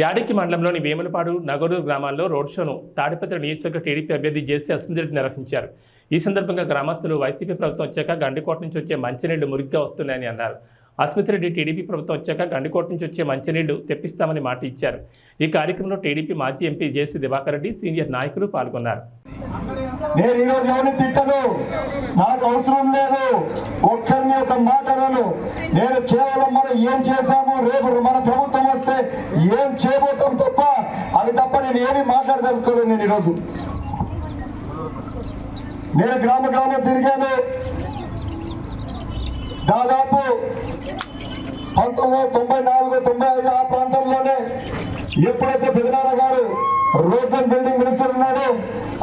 యాడికి మండలంలోని వేములపాడు నగరూరు గ్రామాల్లో రోడ్ షోను తాడిపత్రి నియోజకవర్గ టీడీపీ అభ్యర్థి జేసీ అసందిరెడ్డి నిర్వహించారు. ఈ సందర్భంగా గ్రామస్తులు వైసీపీ ప్రభుత్వం వచ్చాక గండికోట నుంచి వచ్చే మంచినీళ్ళు మురిగ్గా వస్తున్నాయని అన్నారు. అస్మిత్ రెడ్డి టీడీపీ ప్రభుత్వం వచ్చాక గండికోట నుంచి వచ్చే మంచినీళ్ళు తెప్పిస్తామని మాట ఇచ్చారు. ఈ కార్యక్రమంలో టీడీపీ మాజీ MP JC Diwakar Reddy senior నాయకులు పాల్గొన్నారు. నేను ఈరోజు ఎవరిని తిట్టను? నాకు అవసరం లేదు. ఒక్కరిని ఒక మాట నేను కేవలం మనం ఏం చేశాము మాట్లాడదలుచుకోలేదు నేను ఈరోజు నేను గ్రామ గ్రామం తిరిగాను. దాదాపు పంతొమ్మిది వందల తొంభై నాలుగు తొంభై ఐదు ఆ ప్రాంతంలోనే ఎప్పుడైతే పెదనాన్న గారు రోడ్స్ అండ్ బిల్డింగ్ మినిస్టర్ ఉన్నాడో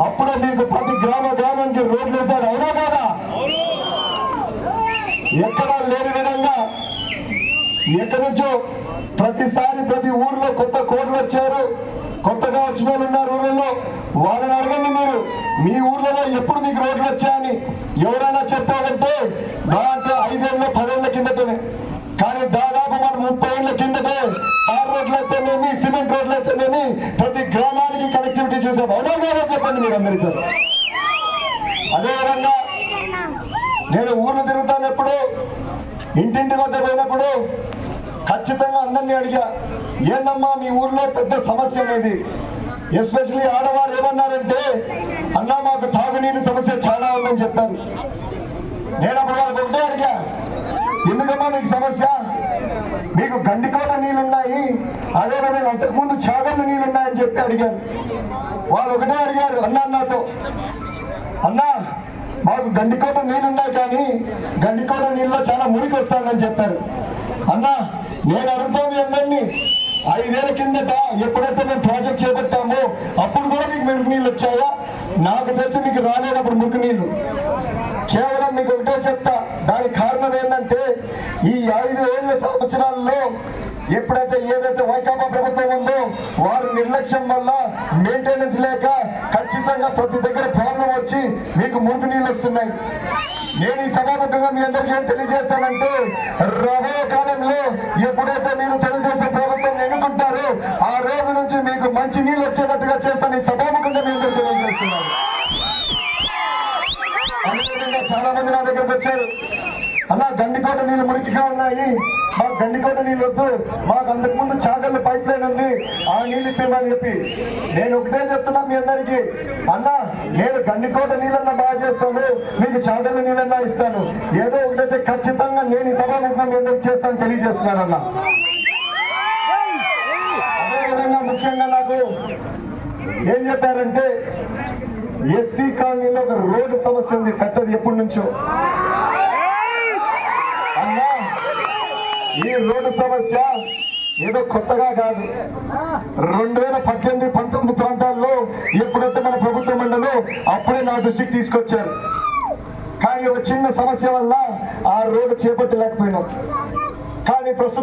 అప్పుడే మీకు ప్రతి గ్రామ గ్రామానికి రోడ్లు వేశారు. అవునా కాదా? ఎక్కడా లేని విధంగా ఎక్కడి నుంచో ప్రతిసారి ప్రతి ఊర్లో కొత్త కోడ్లు వచ్చారు కొత్తగా వచ్చిన వాళ్ళు ఉన్నారు ఊళ్ళలో వాళ్ళని అడగండి మీరు. మీ ఊర్లలో ఎప్పుడు మీకు రోడ్లు వచ్చాయని ఎవరైనా చెప్పాలంటే దాంట్లో ఐదేళ్ళ పదేళ్ళ కిందటనే. కానీ దాదాపు మన ముప్పై ఏళ్ళ కిందటే తార్ రోడ్లు అయితేనేమి సిమెంట్ రోడ్లు అయితేనేమి ప్రతి గ్రామానికి కనెక్టివిటీ చూసాం అవునా కాదా చెప్పండి మీరు అందరితో అదేవిధంగా నేను ఊర్లు తిరుగుతానప్పుడు ఇంటింటి వద్ద పోయినప్పుడు ఖచ్చితంగా అందరినీ అడిగా ఏందమ్మా మీ ఊర్లో పెద్ద సమస్య అనేది? ఎస్పెషల్లీ ఆడవారు ఏమన్నారంటే అన్నా మాకు తాగునీరు సమస్య చాలా ఉందని చెప్పారు. నేను అప్పుడు వాళ్ళకి ఒకటే అడిగా ఎందుకమ్మా మీకు సమస్య? మీకు గండికోట నీళ్ళున్నాయి. అదేవిధంగా అంతకుముందు చాగళ్ళు నీళ్ళున్నాయని చెప్పి అడిగాను. వాళ్ళు ఒకటే అడిగారు అన్నా నాతో అన్నా మాకు గండికోట నీళ్ళున్నాయి కానీ గండికోట నీళ్ళలో చాలా మురికి వస్తానని చెప్పారు. అన్నా నేను అడుగుతాను మీ అందరినీ. ఐదేళ్ళ కిందట ఎప్పుడైతే మేము ప్రాజెక్ట్ చేపట్టామో అప్పుడు కూడా మీకు మురికి నీళ్ళు వచ్చాయా? నాకు తెలిసి మీకు రాలేనప్పుడు మురికి నీళ్ళు. కేవలం మీకు ఒకటే చెప్తా దానికి కారణం ఏంటంటే ఈ ఐదు ఏళ్ళ సంవత్సరాల్లో ఎప్పుడైతే ఏదైతే వైకాపా ప్రభుత్వం ఉందో వారి నిర్లక్ష్యం వల్ల మెయింటెనెన్స్ లేక ఖచ్చితంగా ప్రతి దగ్గర ప్రాబ్లం వచ్చి మీకు మురికి నీళ్ళు వస్తున్నాయి. నేను ఈ సభాముఖంగా మీ అందరికీ ఏం తెలియజేస్తానంటే రాబోయే కాలంలో ఎప్పుడైతే మీరు తెలుగుదేశం ప్రభుత్వం నుంచి నీళ్ళు వచ్చేటట్టుగా చేస్తాను. సభాముఖంగా మీ అందరికీ తెలియజేస్తున్నాను అదేవిధంగా చాలా మంది నా దగ్గరకు వచ్చారు. అలా గండికోట నీళ్ళు మురికిగా ఉన్నాయి. మాకు గండికోట నీళ్ళు వద్దు. మాకు అంతకు ముందు చాగళ్ళ పైప్ లైన్ ఉంది. ఆ నీళ్ళు ఇప్పమని చెప్పి నేను ఒకటే చెప్తున్నా మీ అందరికి. అన్న నేను గండికోట నీళ్ళన్నా బాగా చేస్తాను. మీకు చాగళ్ళ నీళ్ళన్నా ఇస్తాను. ఏదో ఒకటైతే ఖచ్చితంగా నేను ఈ సభాముఖం మీ అందరికి చేస్తాను తెలియజేస్తున్నానన్నా. ముఖ్యంగా నాకు ఏం చెప్పారంటే ఎస్సీ కాలనీలో ఒక రోడ్డు సమస్య ఉంది పెద్దది ఎప్పటి నుంచో. అన్నా ఈ రోడ్డు సమస్య ఏదో కొత్తగా కాదు. రెండు వేల పద్దెనిమిది పంతొమ్మిది ప్రాంతాల్లో ఎప్పుడైతే మన ప్రభుత్వం ఉండదో అప్పుడే నా దృష్టికి తీసుకొచ్చారు. కానీ ఒక చిన్న సమస్య వల్ల ఆ రోడ్డు చేపట్టలేకపోయినాం. కానీ ప్రస్తుతం